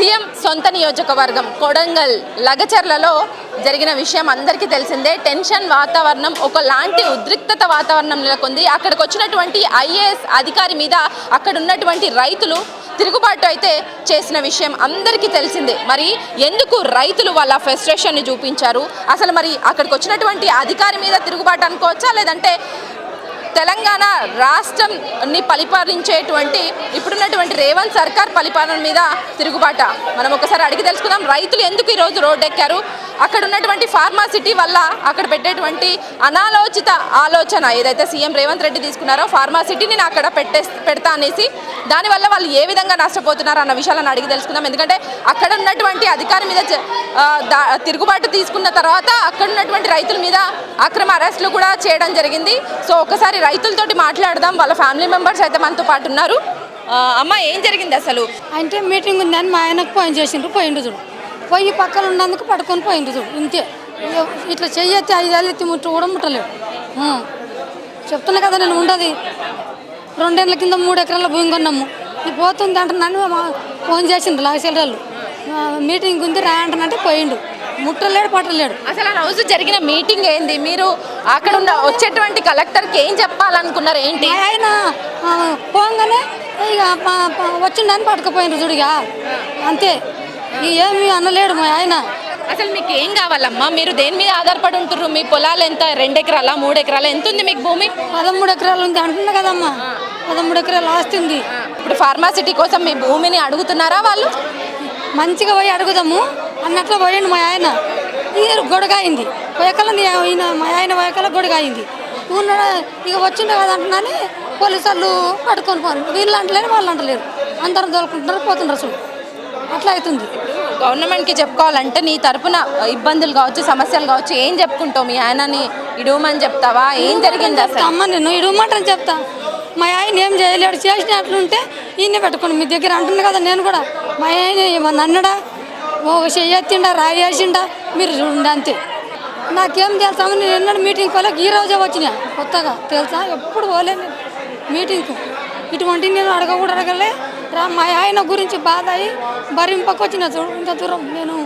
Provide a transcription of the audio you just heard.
CM సొంత నియోజకవర్గం కొడంగల్ లగచర్లలో జరిగిన విషయం అందరికీ తెలిసిందే. టెన్షన్ వాతావరణం ఒకలాంటి ఉద్రిక్తత వాతావరణం నెలకొంది. అక్కడికి వచ్చినటువంటి ఐఏఎస్ అధికారి మీద అక్కడ ఉన్నటువంటి రైతులు తిరుగుబాటు అయితే చేసిన విషయం అందరికీ తెలిసిందే. మరి ఎందుకు రైతులు వాళ్ళ ఫ్రస్ట్రేషన్ని చూపించారు? అసలు మరి అక్కడికి వచ్చినటువంటి అధికారి మీద తిరుగుబాటు అనుకోవచ్చా? లేదంటే తెలంగాణ రాష్ట్రంని పరిపాలించేటువంటి ఇప్పుడున్నటువంటి రేవంత్ సర్కార్ పరిపాలన మీద తిరుగుబాట. మనం ఒకసారి అడిగి తెలుసుకుందాం రైతులు ఎందుకు ఈరోజు రోడ్డు ఎక్కారు అక్కడ ఉన్నటువంటి ఫార్మాసిటీ వల్ల అక్కడ పెట్టేటువంటి అనాలోచిత ఆలోచన ఏదైతే సీఎం రేవంత్ రెడ్డి తీసుకున్నారో ఫార్మాసిటీని నేను అక్కడ పెట్టే పెడతా అనేసి దానివల్ల వాళ్ళు ఏ విధంగా నష్టపోతున్నారు అన్న విషయాలను అడిగి తెలుసుకుందాం. ఎందుకంటే అక్కడ ఉన్నటువంటి అధికారి మీద తిరుగుబాటు తీసుకున్న తర్వాత అక్కడ ఉన్నటువంటి రైతుల మీద అక్రమ అరెస్టులు కూడా చేయడం జరిగింది. సో ఒకసారి రైతులతోటి మాట్లాడదాం. వాళ్ళ ఫ్యామిలీ మెంబర్స్ అయితే మనతో పాటు ఉన్నారు. అమ్మ ఏం జరిగింది అసలు? అంటే మీటింగ్ ఉందని మా ఆయనకు ఫోన్ చేసిండ్రు పోయిండు చూడు. పోయి పక్కన ఉన్నందుకు పట్టుకొని పోయిండు చూడు ఇంతే. ఇట్లా చెయ్యెత్తి ఐదేళ్ళు ఎత్తి ముట్టు కూడా ముట్టలేవు. చెప్తున్నా కదా నేను ఉండదు. రెండేళ్ళ కింద మూడు ఎకరాల భూమి కొన్నాము. ఇది పోతుంది అంటున్నాను మా ఫోన్ చేసిండ్రు లాగసేళ్ళు మీటింగ్ ఉంది రా అంటున్నట్టే పోయిండు. ముట్టలేడు పట్టలేడు. అసలు ఆ రోజు జరిగిన మీటింగ్ ఏంది? మీరు అక్కడ ఉన్న వచ్చేటువంటి కలెక్టర్కి ఏం చెప్పాలనుకున్నారు ఏంటి? ఆయన పోగానే ఇక వచ్చిండని పట్టుకుపోయినారు చూడిగా అంతే. ఏమి అనలేడు మా ఆయన. అసలు మీకు ఏం కావాలమ్మా? మీరు దేని మీద ఆధారపడి ఉంటుర్రు? మీ పొలాలు ఎంత? రెండు ఎకరాల మూడు ఎకరాల ఎంత ఉంది మీకు భూమి? పదమూడు ఎకరాలు ఉంది అంటున్నా కదమ్మా. పదమూడు ఎకరాలు ఆస్తి ఉంది. ఇప్పుడు ఫార్మాసిటీ కోసం మీ భూమిని అడుగుతున్నారా వాళ్ళు? మంచిగా పోయి అడుగుదాము. అన్నట్లు పోయిండు మా ఆయన. ఇది గొడగ అయింది పోయకల ఈయన మా ఆయన పోయకల గొడగ అయింది ఉన్నాడు ఇక వచ్చిండే కదా అంటున్నాని పోలీసు వాళ్ళు పట్టుకొని పోరు. వీళ్ళు అంటలేరు వాళ్ళు అంటలేరు. అందరం తోలుకుంటున్నారు పోతున్నారు చూడు. అట్లా అవుతుంది. గవర్నమెంట్కి చెప్పుకోవాలంటే నీ తరపున ఇబ్బందులు కావచ్చు సమస్యలు కావచ్చు ఏం చెప్పుకుంటావు? మీ ఆయనని ఇడవమని చెప్తావా? ఏం జరిగింది అసలు? అమ్మ నేను ఇడవమంటాను చెప్తా. మా ఆయన ఏం చేయలేడు. చేసినట్లుంటే ఈయన పెట్టుకోండి మీ దగ్గర అంటుంది కదా నేను కూడా. మా ఆయన ఏమన్నా అన్నడా? ఒక చెయ్యెత్తిండా రాయి వేసిండా? మీరు చూడండి అంతే. నాకేం తెలుసాము నేను ఎన్నడూ మీటింగ్ పోలేక ఈ రోజే వచ్చినా. కొత్తగా తెలుసా? ఎప్పుడు పోలేను మీటింగ్కు. ఇటువంటి నేను అడగకూడదు అడగలే. మా ఆయన గురించి బాధ అయ్యి భరింపకొచ్చిన చూడు ఇంత దూరం నేను